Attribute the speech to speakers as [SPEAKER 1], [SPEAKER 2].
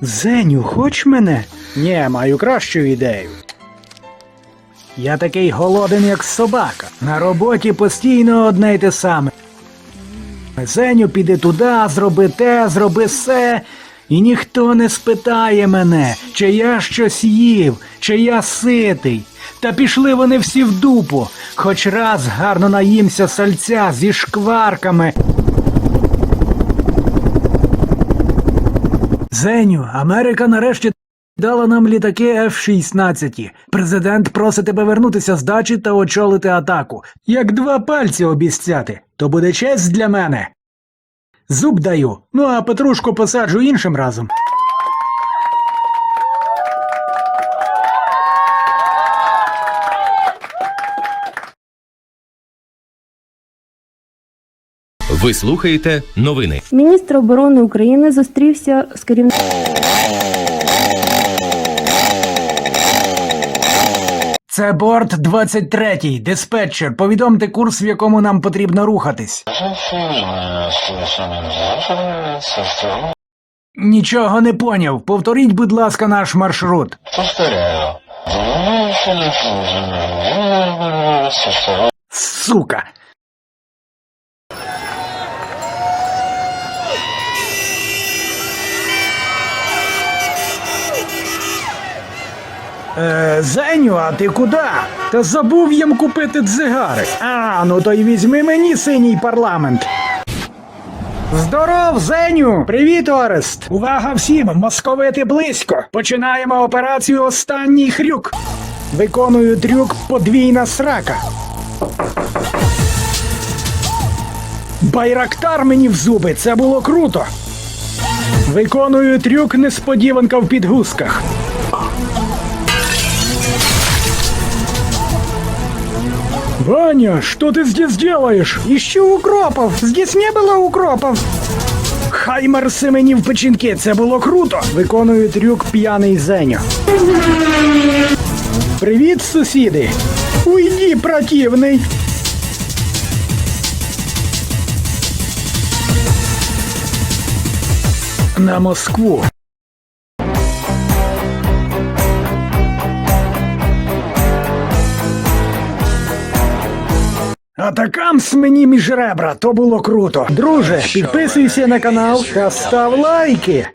[SPEAKER 1] Зеню, хоч мене? Ні, маю кращу ідею. Я такий голоден, як собака. На роботі постійно одне й те саме. Зеню, піди туди, зроби те, зроби все. І ніхто не спитає мене, чи я щось їв, чи я ситий. Та пішли вони всі в дупу, хоч раз гарно наїмся сальця зі шкварками. Зеню, Америка нарешті дала нам літаки F-16. Президент просить тебе вернутися з дачі та очолити атаку. Як два пальці обіцяти, то буде честь для мене. Зуб даю, ну а Петрушку посаджу іншим разом.
[SPEAKER 2] Ви слухаєте новини.
[SPEAKER 3] Міністр оборони України зустрівся з керівником.
[SPEAKER 1] Це борт 23, диспетчер. Повідомте курс, в якому нам потрібно рухатись. Нічого не поняв. Повторіть, будь ласка, наш маршрут.
[SPEAKER 4] Повторяю.
[SPEAKER 1] Сука. Е, Зеню, а ти куди? Та забув їм купити дзигари. А, ну то й візьми мені синій парламент. Здоров, Зеню! Привіт, Орест! Увага всім! Московити близько! Починаємо операцію Останній хрюк. Виконую трюк подвійна срака. Байрактар мені в зуби, це було круто. Виконую трюк несподіванка в підгузках. Ваня, что ты здесь делаешь? Ищу укропов. Здесь не было укропов. Хаймерси мені в печінки, це було круто. Виконую трюк п'яний Зеня. Привіт, сусіди. Уйди, противний. На Москву. Атакамс мені між ребра, то було круто. Друже, підписуйся на канал та став лайки.